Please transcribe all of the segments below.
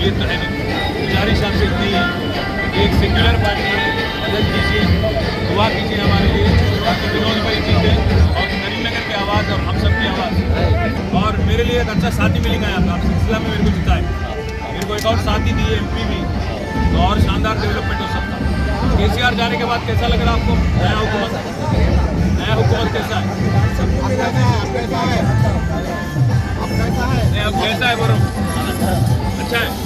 ये तो है गुजारिश आपसे इतनी है एक सेक्युलर पार्टी है मदद कीजिए, दुआ कीजिए हमारे लिए। ताकि विनोद भाई जीते और करीमनगर की आवाज़ और हम सब की आवाज़। और मेरे लिए एक अच्छा साथी मिलेगा यहाँ आप सिलसिला में मेरे को जिताए मेरे को एक और साथी दिए एम भी। तो और शानदार डेवलपमेंट हो सकता के जाने के बाद कैसा लग रहा है आपको? नया हुकूमत? नया हुकूमत कैसा है? कैसा है, बोलो। अच्छा है।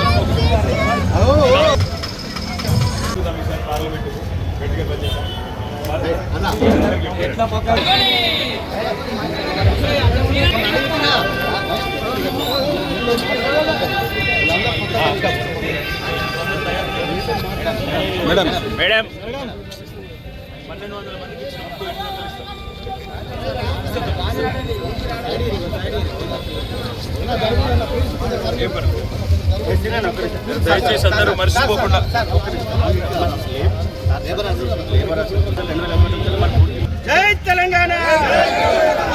మేడం మేడం పన్నెండు వందల మందికి? దయచేసి అందరూ మర్చిపోకుండా జై తెలంగాణ!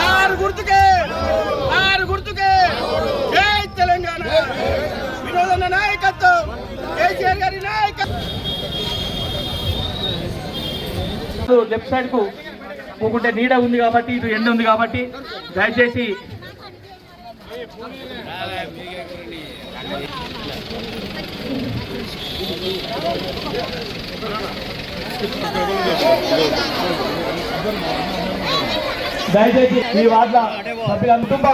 ఆరు గుర్తుకే! ఆరు గుర్తుకే! జై తెలంగాణ! వినోదన్న నాయకత్వం! కేసీఆర్ గారి నాయకత్వం! లెఫ్ట్ సైడ్కు పోకుంటే నీడ ఉంది కాబట్టి ఇటు ఎండ ఉంది కాబట్టి దయచేసి దయచేసి ఈ వార్డుల సభ్యుల కుటుంబ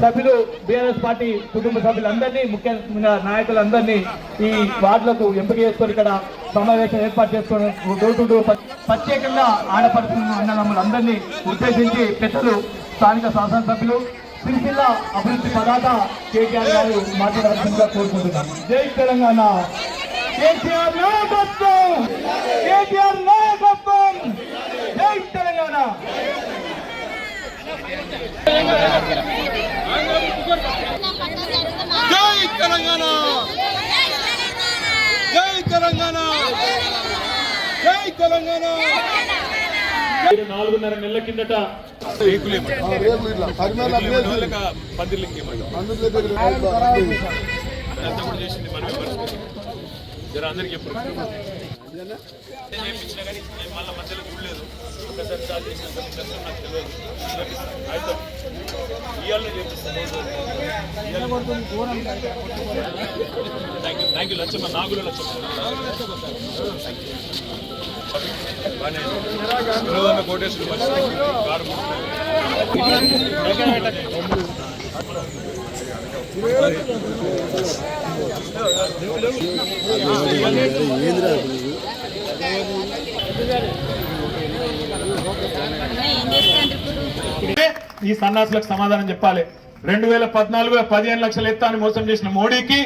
సభ్యులు బీఆర్ఎస్ పార్టీ కుటుంబ సభ్యులందరినీ ముఖ్యంగా నాయకులందరినీ ఈ వార్డులకు ఎంపిక చేసుకొని ఇక్కడ సమావేశం ఏర్పాటు చేసుకొని డోర్ టు డోర్ ప్రత్యేకంగా ఆడపడుతున్న అన్నదమ్ములందరినీ ఉద్దేశించి పెద్దలు స్థానిక శాసనసభ్యులు సిరిసిల్ల అభివృద్ధి పదాత కేటీఆర్ గారు మాట్లాడాల్సిందిగా కోరుకుంటున్నాం. జై తెలంగాణ. కేసీఆర్ నాయకత్వం! కేటీఆర్ నాయకత్వం! జై తెలంగాణ! జై తెలంగాణ! జై తెలంగాణ! జై తెలంగాణ! నాలుగున్నర నెలల కిందట అందరికి నేను మళ్ళీ మధ్యలో చూడలేదు ఒకసారి కష్టం నాకు తెలియదు. అయితే ఇవాళ చేపిస్తాను thank you thank you Lachamma. నాకు కూడా లచ్చమ్మ. ఈ సన్నాసులకు సమాధానం చెప్పాలి. రెండు వేల పద్నాలుగులో పదిహేను లక్షలు ఎత్తా అని మోసం చేసిన మోడీకి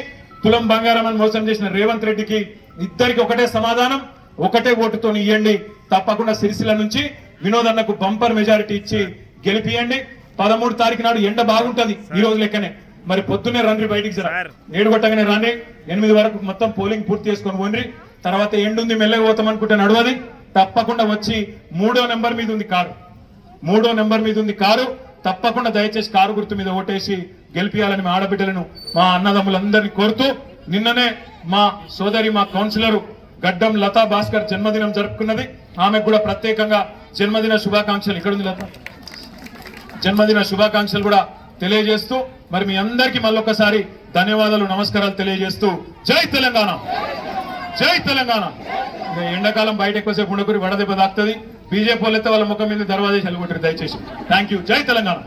తులం బంగారం అని మోసం చేసిన రేవంత్ రెడ్డికి ఇద్దరికి ఒకటే సమాధానం ఒకటే ఓటుతో ఇవ్వండి తప్పకుండా సిరిసిల్ల నుంచి వినోద్ అన్నకు బంపర్ మెజారిటీ ఇచ్చి గెలిపియండి. పదమూడు తారీఖు నాడు ఎండ బాగుంటది ఈ రోజు లెక్కనే. మరి పొద్దున్నే రండి బయటికి జర. ఏడు కొట్టగానే రాండి. ఎనిమిది వరకు మొత్తం పోలింగ్ పూర్తి చేసుకొని పోండి తర్వాత ఎండుంది మెల్లగా పోతాం అనుకుంటే నడవది. తప్పకుండా వచ్చి మూడో నెంబర్ మీద ఉంది కారు. మూడో నెంబర్ మీద ఉంది కారు. తప్పకుండా దయచేసి కారు గుర్తు మీద ఓటేసి గెలిపియాలని మా ఆడబిడ్డలను మా అన్నదమ్ములందరినీ కోరుతూ నిన్ననే మా సోదరి మా కౌన్సిలర్ గడ్డం లతా భాస్కర్ జన్మదినం జరుపుకున్నది. ఆమెకు కూడా ప్రత్యేకంగా జన్మదిన శుభాకాంక్షలు. ఇక్కడ ఉంది లత. జన్మదిన శుభాకాంక్షలు కూడా తెలియజేస్తూ మరి మీ అందరికీ మళ్ళొకసారి ధన్యవాదాలు నమస్కారాలు తెలియజేస్తూ జై తెలంగాణ. జై తెలంగాణ. ఎండాకాలం బయట ఎక్కువసేపు ఉండకూరి వడదెబ్బ తాకుతుంది. బీజేపీ వాళ్ళైతే వాళ్ళ ముఖం మీద దర్వాజేసి వెళ్ళగొట్టారు దయచేసి. థ్యాంక్ యూ జై తెలంగాణ.